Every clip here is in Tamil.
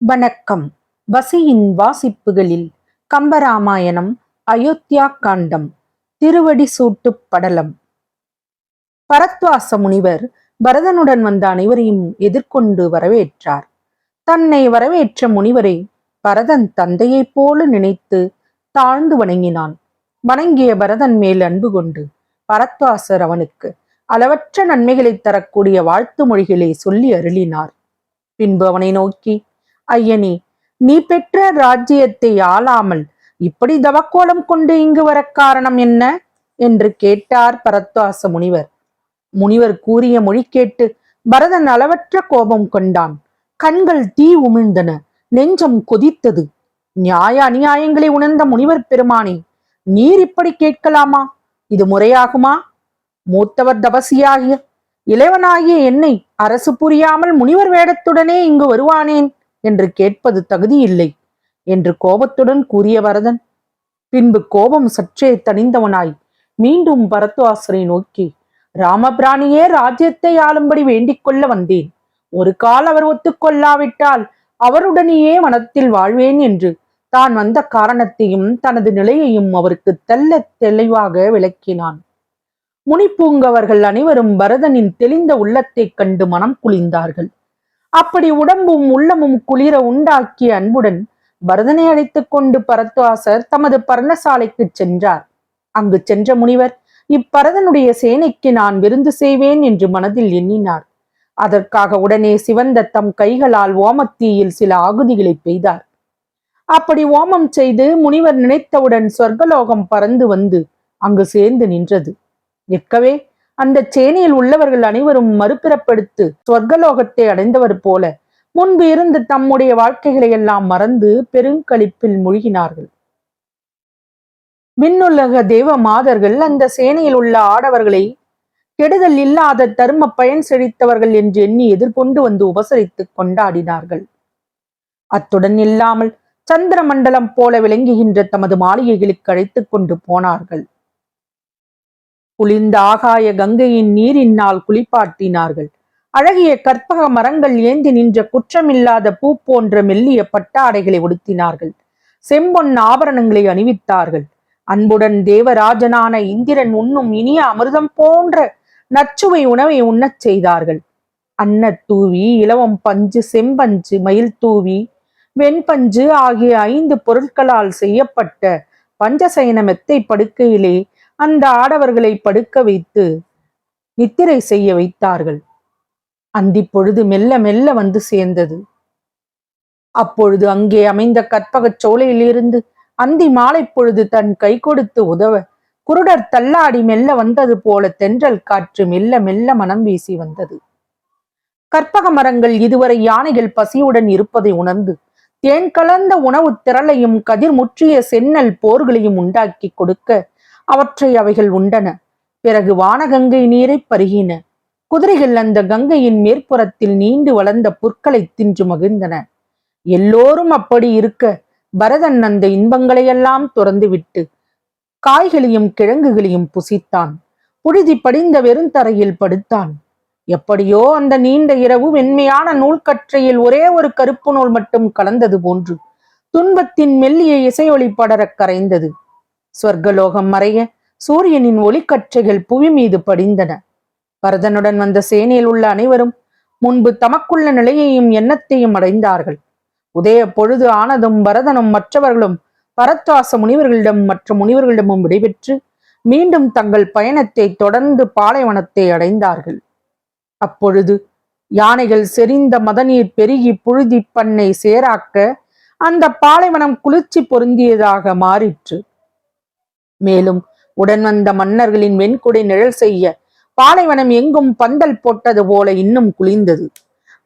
வணக்கம். வசியின் வாசிப்புகளில் கம்பராமாயணம் அயோத்தியா காண்டம் திருவடி சூட்டு படலம். பரத்வாச முனிவர் பரதனுடன் வந்த அனைவரையும் எதிர்கொண்டு வரவேற்றார். தன்னை வரவேற்ற முனிவரை பரதன் தந்தையைப் போல நினைத்து தாழ்ந்து வணங்கினான். வணங்கிய பரதன் மேல் அன்பு கொண்டு பரத்வாசர் அவனுக்கு அளவற்ற நன்மைகளை தரக்கூடிய வாழ்த்து மொழிகளை சொல்லி அருளினார். பின்பு அவனை நோக்கி ஐயனே நீ பெற்ற ராஜ்யத்தை ஆளாமல் இப்படி தவக்கோலம் கொண்டு இங்கு வர காரணம் என்ன? என்று கேட்டார் பரத்வாச முனிவர். முனிவர் கூறிய மொழி கேட்டு பரதன் அளவற்ற கோபம் கொண்டான். கண்கள் தீ உமிழ்ந்தன நெஞ்சம் கொதித்தது. நியாய அநியாயங்களை உணர்ந்த முனிவர் பெருமானே நீர் இப்படி கேட்கலாமா? இது முறையாகுமா? மூத்தவர் தபசியாகிய இளைவனாகிய என்னை அரசு புரியாமல் முனிவர் வேடத்துடனே இங்கு வருவானேன் என்று கேட்பது தகுதியில்லை என்று கோபத்துடன் கூறிய வரதன். பின்பு கோபம் சற்றே தணிந்தவனாய் மீண்டும் பரத்வாசரை நோக்கி ராமபிராணியே ராஜ்யத்தை ஆளும்படி வேண்டிக் கொள்ள வந்தேன். ஒரு கால் அவர் ஒத்துக்கொள்ளாவிட்டால் அவருடனேயே மனத்தில் வாழ்வேன் என்று தான் வந்த காரணத்தையும் தனது நிலையையும் அவருக்கு தெல்ல தெளிவாக விளக்கினான். முனிப்பூங்கவர்கள் அனைவரும் பரதனின் தெளிந்த உள்ளத்தைக் கண்டு மனம் குளிர்ந்தார்கள். அப்படி உடம்பும் உள்ளமும் குளிர உண்டாக்கிய அன்புடன் பரதனை அழைத்துக் கொண்டு பரத்வாசர் தமது பர்ணசாலைக்கு சென்றார். அங்கு சென்ற முனிவர் இப்பரதனுடைய சேனைக்கு நான் விருந்து செய்வேன் என்று மனதில் எண்ணினார். அதற்காக உடனே சிவந்த தம் கைகளால் ஓமத்தீயில் சில ஆகுதிகளை பெய்தார். அப்படி ஓமம் செய்து முனிவர் நினைத்தவுடன் சொர்க்கலோகம் பறந்து வந்து அங்கு சேர்ந்து நின்றது. நிற்கவே அந்த சேனையில் உள்ளவர்கள் அனைவரும் மறுபிறப்பெடுத்து சொர்க்கலோகத்தை அடைந்தவர் போல முன்பு இருந்து தம்முடைய வாழ்க்கைகளை எல்லாம் மறந்து பெருங்களிப்பில் மூழ்கினார்கள். விண்ணுலக தேவ மாதர்கள் அந்த சேனையில் உள்ள ஆடவர்களை கெடுதல் இல்லாத தர்ம பயன் செழித்தவர்கள் என்று எண்ணி எதிர்கொண்டு வந்து உபசரித்து கொண்டாடினார்கள். அத்துடன் இல்லாமல் சந்திர மண்டலம் போல விளங்குகின்ற தமது மாளிகைகளுக்கு அழைத்துக் கொண்டு போனார்கள். குளிர்ந்த ஆகாய கங்கையின் நீரினால் குளிப்பாட்டினார்கள். அழகிய கற்பக மரங்கள் ஏந்தி நின்ற குற்றமில்லாத பூ போன்ற மெல்லிய பட்டாடைகளை உடுத்தினார்கள். செம்பொன் ஆபரணங்களை அணிவித்தார்கள். அன்புடன் தேவராஜனான இந்திரன் உண்ணும் இனிய அமிர்தம் போன்ற நச்சுவை உணவை உண்ணச் செய்தார்கள். அன்னத் தூவி இலவம் பஞ்சு செம்பஞ்சு மயில் தூவி வெண்பஞ்சு ஆகிய ஐந்து பொருட்களால் செய்யப்பட்ட பஞ்சசயன மெத்தை படுக்கையிலே அந்த ஆடவர்களை படுக்க வைத்து நித்திரை செய்ய வைத்தார்கள். அந்தி பொழுது மெல்ல மெல்ல வந்து சேர்ந்தது. அப்பொழுது அங்கே அமைந்த கற்பகச் சோலையிலிருந்து அந்தி மாலை பொழுது தன் கை கொடுத்து உதவ குருடர் தள்ளாடி மெல்ல வந்தது போல தென்றல் காற்று மெல்ல மெல்ல மனம் வீசி வந்தது. கற்பக மரங்கள் இதுவரை யானைகள் பசியுடன் இருப்பதை உணர்ந்து தேன் கலந்த உணவு திரளையும் கதிர் முற்றிய சென்னல் போர்களையும் உண்டாக்கி கொடுக்க அவற்றை அவைகள் உண்டன. பிறகு வானகங்கை நீரை பருகின. குதிரைகள் அந்த கங்கையின் மேற்புறத்தில் நீண்டு வளர்ந்த புற்களை தின்று மகிழ்ந்தன. எல்லோரும் அப்படி இருக்க பரதன் அந்த இன்பங்களையெல்லாம் துறந்துவிட்டு காய்களையும் கிழங்குகளையும் புசித்தான். புழுதி படிந்த வெறுந்தரையில் படுத்தான். எப்படியோ அந்த நீண்ட இரவு வெண்மையான நூல்கற்றையில் ஒரே ஒரு கருப்பு நூல் மட்டும் கலந்தது போன்று துன்பத்தின் மெல்லிய இசையொளி படரக் கரைந்தது. சொர்க்கலோகம் மறைய சூரியனின் ஒளிக்கற்றைகள் புவி மீது படிந்தன. பரதனுடன் வந்த சேனையில் உள்ள அனைவரும் முன்பு தமக்குள்ள நிலையையும் எண்ணத்தையும் அடைந்தார்கள். உதய பொழுது ஆனதும் பரதனும் மற்றவர்களும் பரத்வாச முனிவர்களிடம் மற்ற முனிவர்களிடமும் விடைபெற்று மீண்டும் தங்கள் பயணத்தை தொடர்ந்து பாலைவனத்தை அடைந்தார்கள். அப்பொழுது யானைகள் செறிந்த மதநீர் பெருகி புழுதி பண்ணை சேராக்க அந்த பாலைவனம் குளிர்ச்சி பொருந்தியதாக மாறிற்று. மேலும் உடன் வந்த மன்னர்களின் வெண்குடை நிழல் செய்ய பாலைவனம் எங்கும் பந்தல் போட்டது போல இன்னும் குளிர்ந்தது.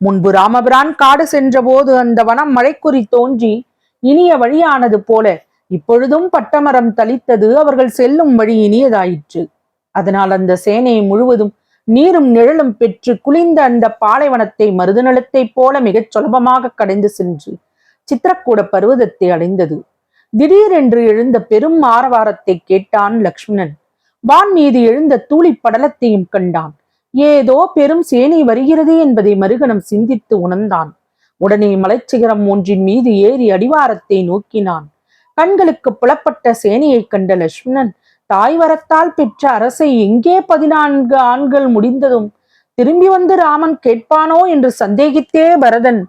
முன்பு ராமபிரான் காடு சென்றபோது அந்த வனம் மழைக்குறி தோன்றி இனிய வழியானது போல இப்பொழுதும் பட்டமரம் தளித்தது அவர்கள் செல்லும் வழி இனியதாயிற்று. அதனால் அந்த சேனை முழுவதும் நீரும் நிழலும் பெற்று குளிர்ந்த அந்த பாலைவனத்தை மருதநிலத்தைப் போல மிகச் சுலபமாக கடைந்து சென்று சித்திரக்கூட பர்வதத்தை அடைந்தது. திடீரென்று எழுந்த பெரும் ஆரவாரத்தை கேட்டான் லக்ஷ்மணன். வான் மீது எழுந்த தூளிப் படலத்தையும் கண்டான். ஏதோ பெரும் சேனை வருகிறது என்பதை மறுகணம் சிந்தித்து உணர்ந்தான். உடனே மலைச்சிகரம் ஒன்றின் மீது ஏறி அடிவாரத்தை நோக்கினான். கண்களுக்கு புலப்பட்ட சேனையைக் கண்ட லட்சுமணன் தாய் வரத்தால் பெற்ற அரசை எங்கே பதினான்கு ஆண்கள் முடிந்ததும் திரும்பி வந்து ராமன் கேட்பானோ என்று சந்தேகித்தே பரதன்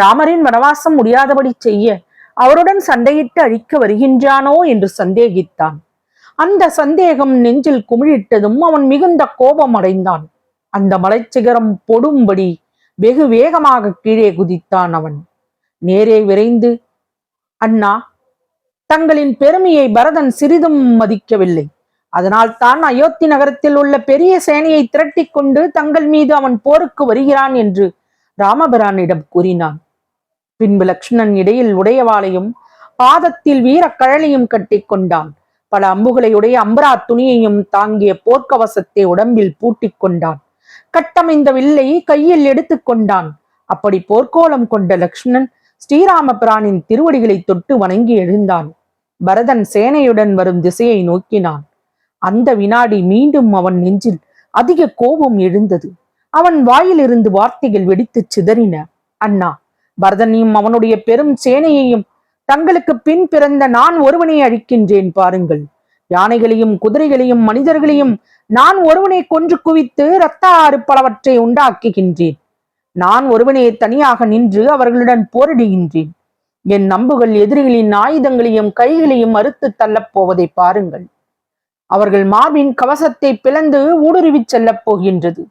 ராமரின் வனவாசம் முடியாதபடி செய்ய அவருடன் சண்டையிட்டு அழிக்க வருகின்றானோ என்று சந்தேகித்தான். அந்த சந்தேகம் நெஞ்சில் குமிழிட்டதும் அவன் மிகுந்த கோபம் அடைந்தான். அந்த மலைச்சிகரம் பொடும்படி வெகு வேகமாக கீழே குதித்தான் அவன். நேரே விரைந்து அண்ணா தங்களின் பெருமையை பரதன் சிறிதும் மதிக்கவில்லை. அதனால் தான் அயோத்தி நகரத்தில் உள்ள பெரிய சேனையை திரட்டி கொண்டு தங்கள் மீது அவன் போருக்கு வருகிறான் என்று ராமபிரானிடம் கூறினான். பின்பு லக்ஷ்மணன் இடையில் உடையவாளையும் பாதத்தில் வீரக்கழலையும் கட்டி கொண்டான். பல அம்புகளையுடைய அம்பரா துணியையும் தாங்கிய போர்க்கவசத்தை உடம்பில் பூட்டிக் கொண்டான். கட்டமைந்த வில்லை கையில் எடுத்துக் கொண்டான். அப்படி போர்க்கோலம் கொண்ட லக்ஷ்மணன் ஸ்ரீராமபிரானின் திருவடிகளை தொட்டு வணங்கி எழுந்தான். பரதன் சேனையுடன் வரும் திசையை நோக்கினான். அந்த வினாடி மீண்டும் அவன் நெஞ்சில் அதிக கோபம் எழுந்தது. அவன் வாயிலிருந்து வார்த்தைகள் வெடித்துச் சிதறின. அண்ணா பரதனையும் அவனுடைய பெரும் சேனையையும் தங்களுக்கு பின் பிறந்த நான் ஒருவனை அழிக்கின்றேன் பாருங்கள். யானைகளையும் குதிரைகளையும் மனிதர்களையும் நான் ஒருவனை கொன்று குவித்து இரத்த ஆறு பலவற்றை உண்டாக்குகின்றேன். நான் ஒருவனே தனியாக நின்று அவர்களுடன் போரிடுகின்றேன். என் நம்புகள் எதிரிகளின் ஆயுதங்களையும் கைகளையும் அறுத்து தள்ளப் போவதை பாருங்கள். அவர்கள் மார்பின் கவசத்தை பிளந்து ஊடுருவிச் செல்லப் போகின்றது.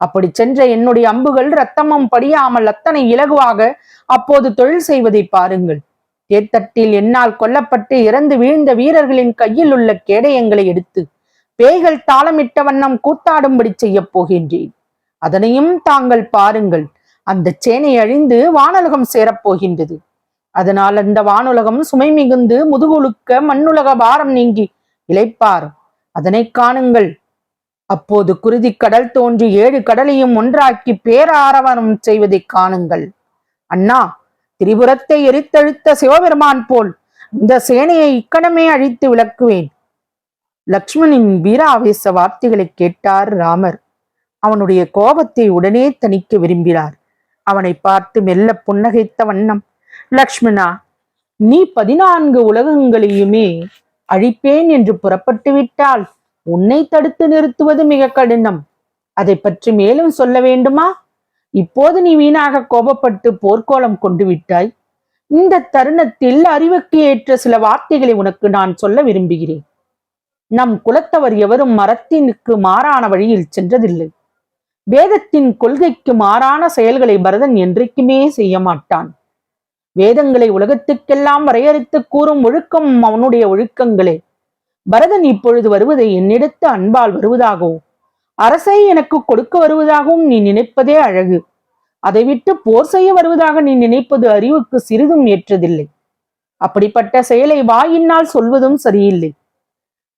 அப்படி சென்ற என்னுடைய அம்புகள் ரத்தமம் படியாமல் அத்தனை இலகுவாக அப்போது தொழில் செய்வதை பாருங்கள். தேத்தட்டில் என்னால் கொல்லப்பட்டு இறந்து வீழ்ந்த வீரர்களின் கையில் உள்ள கேடயங்களை எடுத்து பேய்கள் தாளமிட்ட வண்ணம் கூத்தாடும்படி செய்யப் போகின்றேன். அதனையும் தாங்கள் பாருங்கள். அந்த சேனை அழிந்து வானலுகம் சேரப்போகின்றது அதனால் அந்த வானுலகம் சுமை மிகுந்து முதுகுலுக்க மண்ணுலக பாரம் நீங்கி இழைப்பார். அதனை காணுங்கள். அப்போது குருதி கடல் தோன்றி ஏழு கடலையும் ஒன்றாக்கி பேராரவரம் செய்வதை காணுங்கள். அண்ணா திரிபுரத்தை எரித்தழுத்த சிவபெருமான் போல் இந்த சேனையை இக்கணமே அழித்து விளக்குவேன். லக்ஷ்மணின் வீராவேச வார்த்தைகளை கேட்டார் ராமர். அவனுடைய கோபத்தை உடனே தணிக்க விரும்பினார். அவனை பார்த்து மெல்ல புன்னகைத்த வண்ணம் லக்ஷ்மணா நீ பதினான்கு உலகங்களையுமே அழிப்பேன் என்று புறப்பட்டு விட்டால் உன்னை தடுத்து நிறுத்துவது மிக கடினம். அதை பற்றி மேலும் சொல்ல வேண்டுமா? இப்போது நீ வீணாக கோபப்பட்டு போர்க்கோளம் கொண்டு விட்டாய். இந்த தருணத்தில் அறிவுக்கு ஏற்ற சில வார்த்தைகளை உனக்கு நான் சொல்ல விரும்புகிறேன். நம் குலத்தவர் எவரும் மரத்தினுக்கு மாறான வழியில் சென்றதில்லை. வேதத்தின் கொள்கைக்கு மாறான செயல்களை பரதன் என்றைக்குமே செய்ய மாட்டான். வேதங்களை உலகத்துக்கெல்லாம் வரையறுத்து கூறும் ஒழுக்கம் அவனுடைய ஒழுக்கங்களே. பரதன் இப்பொழுது வருவதை என்னிடத்து அன்பால் வருவதாகவும் அரசை எனக்கு கொடுக்க வருவதாகவும் நீ நினைப்பதே அழகு. அதை விட்டு போர் செய்ய வருவதாக நீ நினைப்பது அறிவுக்கு சிறிதும் ஏற்றதில்லை. அப்படிப்பட்ட செயலை வாயினால் சொல்வதும் சரியில்லை.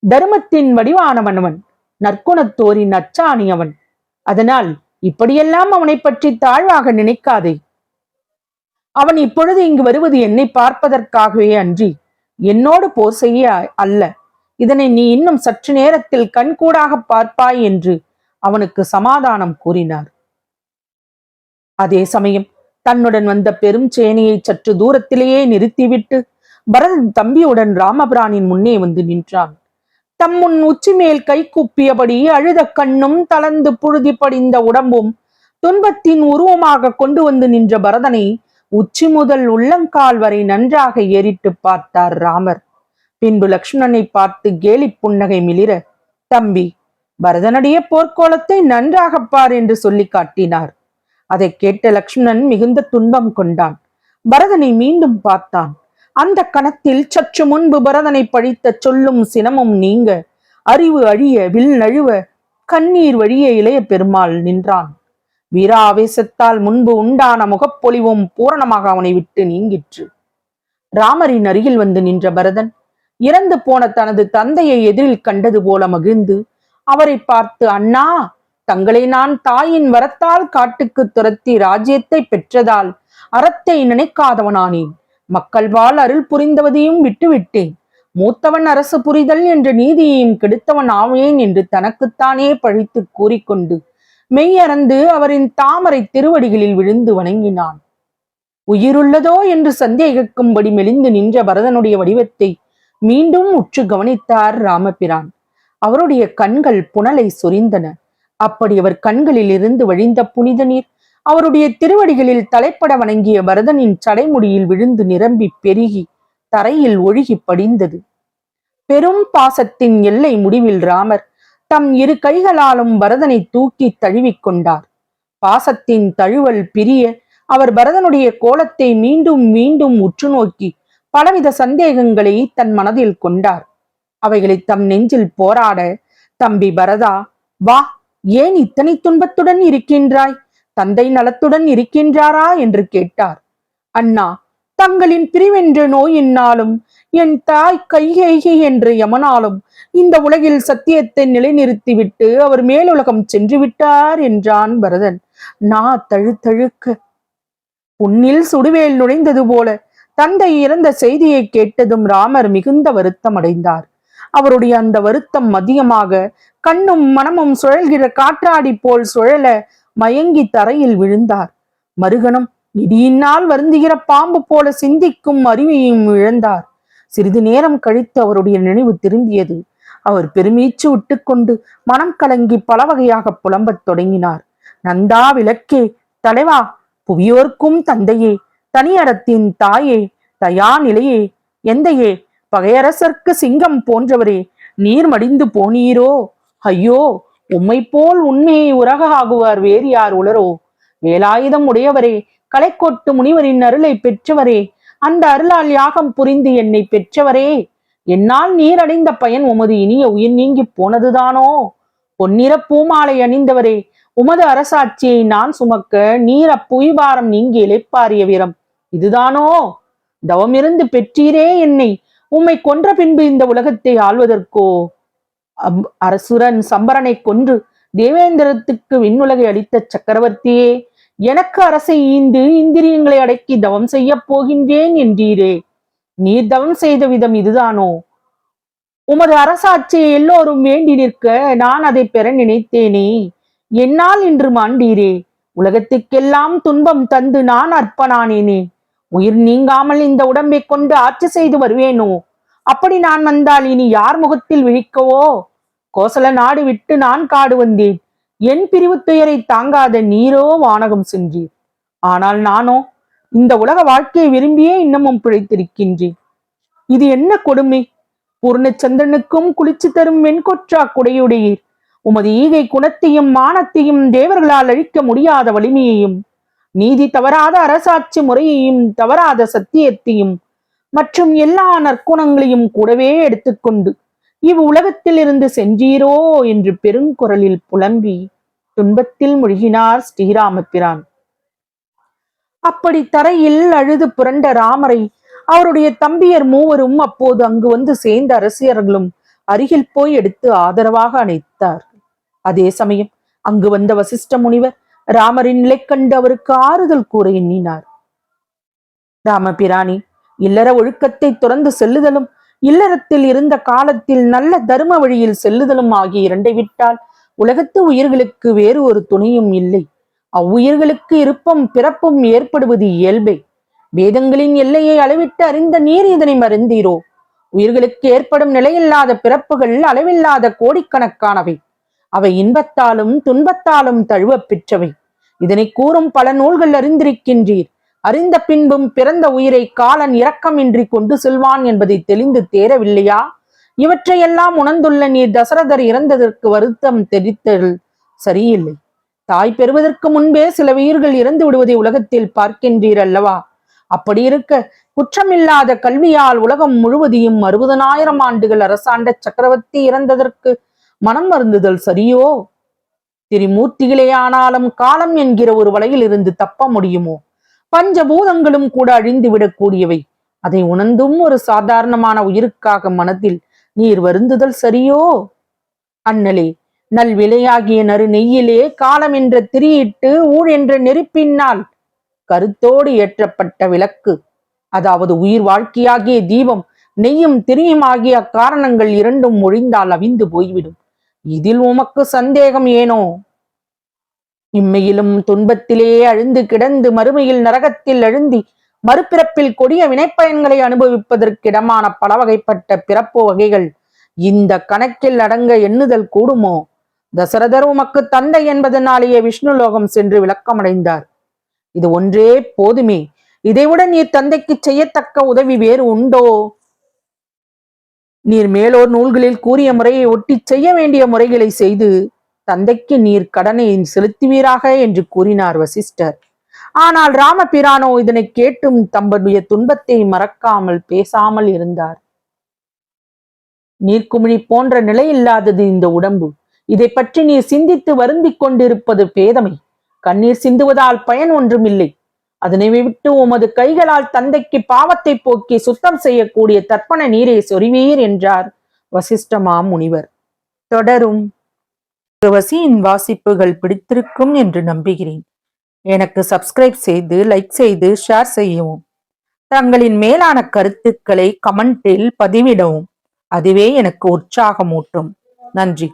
தர்மத்தின் வடிவானவனவன் நற்குணத்தோரின் அச்சாணியவன். அதனால் இப்படியெல்லாம் அவனை பற்றி தாழ்வாக நினைக்காதே. அவன் இப்பொழுது இங்கு வருவது என்னை பார்ப்பதற்காகவே அன்றி என்னோடு போர் செய்ய அல்ல. இதனை நீ இன்னும் சற்று நேரத்தில் கண்கூடாக பார்ப்பாய் என்று அவனுக்கு சமாதானம் கூறினார். அதே சமயம் தன்னுடன் வந்த பெரும் சேனையை சற்று தூரத்திலேயே நிறுத்திவிட்டு பரதன் தம்பியுடன் ராமபிரானின் முன்னே வந்து நின்றான். தம் முன் உச்சி மேல் கை கூப்பியபடி அழுத கண்ணும் தளர்ந்து புழுதி படிந்த உடம்பும் துன்பத்தின் உருவமாக கொண்டு வந்து நின்ற பரதனை உச்சி முதல் உள்ளங்கால் வரை நன்றாக ஏறிட்டு பார்த்தார் ராமர். பின்பு லக்ஷ்மணனை பார்த்து கேலி புன்னகை மிளிர தம்பி பரதனுடைய போர்க்கோலத்தை நன்றாக பார் என்று சொல்லி காட்டினார். அதை கேட்ட லக்ஷ்மணன் மிகுந்த துன்பம் கொண்டான். பரதனை மீண்டும் பார்த்தான். அந்த கணத்தில் சற்று முன்பு பரதனை பழித்த சொல்லும் சினமும் நீங்க அறிவு அழிய வில் நழுவ கண்ணீர் வழிய இளைய பெருமாள் நின்றான். வீராவேசத்தால் முன்பு உண்டான முகப்பொலிவும் பூரணமாக அவனை விட்டு நீங்கிற்று. ராமரின் அருகில் வந்து நின்ற பரதன் இறந்து போன தனது தந்தையை எதிரில் கண்டது போல மகிழ்ந்து அவரை பார்த்து அண்ணா தங்களை நான் தாயின் வரத்தால் காட்டுக்கு துரத்தி ராஜ்யத்தை பெற்றதால் அறத்தை நினைக்காதவனானேன். மக்கள் வாழ் அருள் புரிந்தவதையும் விட்டுவிட்டேன். மூத்தவன் அரசு புரிதல் என்ற நீதியையும் கெடுத்தவன் ஆவேன் என்று தனக்குத்தானே பழித்து கூறிக்கொண்டு மெய்யறந்து அவரின் தாமரை திருவடிகளில் விழுந்து வணங்கினான். உயிருள்ளதோ என்று சந்தேகிக்கும்படி மெலிந்து நின்ற பரதனுடைய வடிவத்தை மீண்டும் உற்று கவனித்தார் ராமபிரான். அவருடைய கண்கள் புனலை சொரிந்தன. அப்படி அவர் கண்களில் இருந்து வழிந்த புனித நீர் அவருடைய திருவடிகளில் தலைப்பட வணங்கிய பரதனின் சடைமுடியில் விழுந்து நிரம்பி பெருகி தரையில் ஒழுகி படிந்தது. பெரும் பாசத்தின் எல்லை முடிவில் ராமர் தம் இரு கைகளாலும் பரதனை தூக்கி தழுவிக் கொண்டார் பாசத்தின் தழுவல் பிரிய அவர் பரதனுடைய கோலத்தை மீண்டும் மீண்டும் உற்று நோக்கி பலவித சந்தேகங்களை தன் மனதில் கொண்டார். அவைகளை தம் நெஞ்சில் போராட தம்பி பரதா வா ஏன் இத்தனை துன்பத்துடன் இருக்கின்றாய்? தந்தை நலத்துடன் இருக்கின்றாரா? என்று கேட்டார். அண்ணா தங்களின் பிரிவென்ற நோயினாலும் என் தாய் கைகேகி என்று யமனாலும் இந்த உலகில் சத்தியத்தை நிலைநிறுத்திவிட்டு அவர் மேலுலகம் சென்று விட்டார் என்றான் பரதன். நா தழுத்தழுக்க புண்ணில் சுடுவேல் நுழைந்தது போல தந்தை இறந்த செய்தியை கேட்டதும் ராமர் மிகுந்த வருத்தம் அடைந்தார். அவருடைய அந்த வருத்தம் மதியமாக கண்ணும் மனமும் சுழல்கிற காற்றாடி போல் சுழல மயங்கி தரையில் விழுந்தார். மறுகணம் இடியினால் வருந்துகிற பாம்பு போல சிந்திக்கும் அறிவையும் இழந்தார். சிறிது நேரம் கழித்து அவருடைய நினைவு திரும்பியது. அவர் பெருமீச்சு விட்டுக்கொண்டு மனம் கலங்கி பல வகையாக புலம்பத் தொடங்கினார். நந்தா விளக்கே தலைவா புவியோர்க்கும் தந்தையே தனியறத்தின் தாயே தயா நிலையே எந்தையே பகையரசர்க்கு சிங்கம் போன்றவரே நீர் மடிந்து போனீரோ? ஐயோ உம்மை போல் உண்மையை உலக ஆகுவார் வேறு யார் உளரோ? வேலாயுதம் உடையவரே கலைக்கோட்டு முனிவரின் அருளை பெற்றவரே அந்த அருளால் யாகம் புரிந்து என்னை பெற்றவரே. என்னால் நீரடைந்த பயன் உமது இனிய உயிர் நீங்கி போனதுதானோ? பொன்னிற பூமாலை அணிந்தவரே உமது அரசாட்சியை நான் சுமக்க நீர புய்வாரம் நீங்கி இளைப்பாரிய வீரம். இதுதானோ? தவமிருந்து பெற்றீரே என்னை. உம்மை கொன்ற பின்பு இந்த உலகத்தை ஆள்வதற்கோ? அம்- அரசுரன் சம்பரனை கொன்று தேவேந்திரத்துக்கு விண்ணுலகை அளித்த சக்கரவர்த்தியே எனக்கு அரசை ஈந்து இந்திரியங்களை அடக்கி தவம் செய்யப் போகின்றேன் என்றீரே. நீர் தவம் செய்த விதம் இதுதானோ? உமது அரசாட்சியை எல்லோரும் வேண்டி நிற்க நான் அதை பெற நினைத்தேனே. என்னால் இன்று மாண்டீரே. உலகத்துக்கெல்லாம் துன்பம் தந்து நான் அற்பனானேனே உயிர் நீங்காமல் இந்த உடம்பை கொண்டு ஆட்சி செய்து வருவேனோ? அப்படி நான் வந்தால் இனி யார் முகத்தில் விழிக்கவோ? கோசல நாடு விட்டு நான் காடு வந்தேன். என் பிரிவு துயரை தாங்காத நீரோ வானகம் சென்றீர். ஆனால் நானோ இந்த உலக வாழ்க்கையை விரும்பியே இன்னமும் பிழைத்திருக்கின்றேன். இது என்ன கொடுமை? பூர்ணச்சந்திரனுக்கும் குளிச்சு தரும் வெண்கொற்றா குடையுடையீர். உமது ஈகை குணத்தையும் மானத்தையும் தேவர்களால் அழிக்க முடியாத வலிமையையும் நீதி தவறாத அரசாட்சி முறையையும் தவறாத சத்தியத்தையும் மற்றும் எல்லா நற்குணங்களையும் கூடவே எடுத்துக்கொண்டு இவ் உலகத்தில் இருந்து சென்றீரோ என்று பெருங்குரலில் புலம்பி துன்பத்தில் முழுகினார் ஸ்ரீராமபிரான். அப்படி தரையில் அழுது புரண்ட ராமரை அவருடைய தம்பியர் மூவரும் அப்போது அங்கு வந்து சேர்ந்த அரசியர்களும் அருகில் போய் எடுத்து ஆதரவாக அணைத்தார் அதே சமயம் அங்கு வந்த வசிஷ்ட முனிவர் ராமரின் நிலை கண்டு அவருக்கு ஆறுதல் கூற எண்ணினார். ராமபிராணி இல்லற ஒழுக்கத்தை துறந்து செல்லுதலும் இல்லறத்தில் இருந்த காலத்தில் நல்ல தர்ம வழியில் செல்லுதலும் ஆகிய இரண்டை விட்டால் உலகத்து உயிர்களுக்கு வேறு ஒரு துணையும் இல்லை. அவ்வுயிர்களுக்கு இருப்பும் பிறப்பும் ஏற்படுவது இயல்பே. வேதங்களின் எல்லையை அளவிட்டு அறிந்த நீர் இதனை மறந்தீரோ உயிர்களுக்கு ஏற்படும் நிலையில்லாத பிறப்புகள் அளவில்லாத கோடிக்கணக்கானவை. அவை இன்பத்தாலும் துன்பத்தாலும் தழுவப் பெற்றவை. இதனை கூறும் பல நூல்கள் அறிந்திருக்கின்றீர். அறிந்த பின்பும் பிறந்த உயிரை காலன் இரக்கமின்றி கொண்டு செல்வான் என்பதை தெளிந்து தேரவில்லையா? இவற்றையெல்லாம் உணர்ந்துள்ள நீர் தசரதர் இறந்ததற்கு வருத்தம் தெரித்தல் சரியில்லை. தாய் பெறுவதற்கு முன்பே சில உயிர்கள் இறந்து விடுவதை உலகத்தில் பார்க்கின்றீர் அல்லவா? அப்படி இருக்க குற்றமில்லாத கல்வியால் உலகம் முழுவதையும் அறுபதனாயிரம் ஆண்டுகள் அரசாண்ட சக்கரவர்த்தி இறந்ததற்கு மனம் வருந்துதல் சரியோ? திரிமூர்த்திகளே ஆனாலும் காலம் என்கிற ஒரு வலையில் இருந்து தப்ப முடியுமோ? பஞ்சபூதங்களும் கூட அழிந்து விடக்கூடியவை. அதை உணர்ந்தும் ஒரு சாதாரணமான உயிருக்காக மனத்தில் நீர் வருந்துதல் சரியோ? அண்ணலே நல் விலையாகிய நறு நெய்யிலே காலம் என்ற திரியிட்டு ஊழ் என்ற நெருப்பினால் கருத்தோடு ஏற்றப்பட்ட விளக்கு. அதாவது உயிர் வாழ்க்கையாகிய தீபம் நெய்யும் திரியும் ஆகிய அக்காரணங்கள் இரண்டும் ஒழிந்தால் அவிந்து போய்விடும். இதில் உமக்கு சந்தேகம் ஏனோ? இம்மையிலும் துன்பத்திலேயே அழுந்து கிடந்து மறுமையில் நரகத்தில் அழுந்தி மறுபிறப்பில் கொடிய வினைப்பயன்களை அனுபவிப்பதற்கிடமான பல வகைப்பட்ட பிறப்பு வகைகள் இந்த கணக்கில் அடங்க எண்ணுதல் கூடுமோ? தசரதர் உமக்கு தந்தை என்பதனாலேயே விஷ்ணு லோகம் சென்று விளக்கமடைந்தார். இது ஒன்றே போதுமே. இதைவிட நீர் தந்தைக்கு செய்யத்தக்க உதவி வேறு உண்டோ? நீர் மேலோர் நூல்களில் கூறிய முறையை ஒட்டி செய்ய வேண்டிய முறைகளை செய்து தந்தைக்கு நீர் கடனை செலுத்துவீராக என்று கூறினார் வசிஷ்டர். ஆனால் ராமபிரானோ இதனை கேட்டும் தம்முடைய துன்பத்தை மறக்காமல் பேசாமல் இருந்தார். நீர்க்குமிழி போன்ற நிலை இல்லாதது இந்த உடம்பு. இதை பற்றி நீர் சிந்தித்து வருந்திக் கொண்டிருப்பது பேதமை. கண்ணீர் சிந்துவதால் பயன் ஒன்றும் இல்லை அதனை விட்டு உமது கைகளால் தந்தைக்கு பாவத்தை போக்கி சுத்தம் செய்யக்கூடிய தர்ப்பண நீரை சொறிவீர் என்றார் வசிஷ்டமா முனிவர் தொடரும். வசியின் வாசிப்புகள் பிடித்திருக்கும் என்று நம்புகிறேன். எனக்கு சப்ஸ்கிரைப் செய்து லைக் செய்து ஷேர் செய்யவும். தங்களின் மேலான கருத்துக்களை கமெண்டில் பதிவிடவும். அதுவே எனக்கு உற்சாகமூட்டும். நன்றி.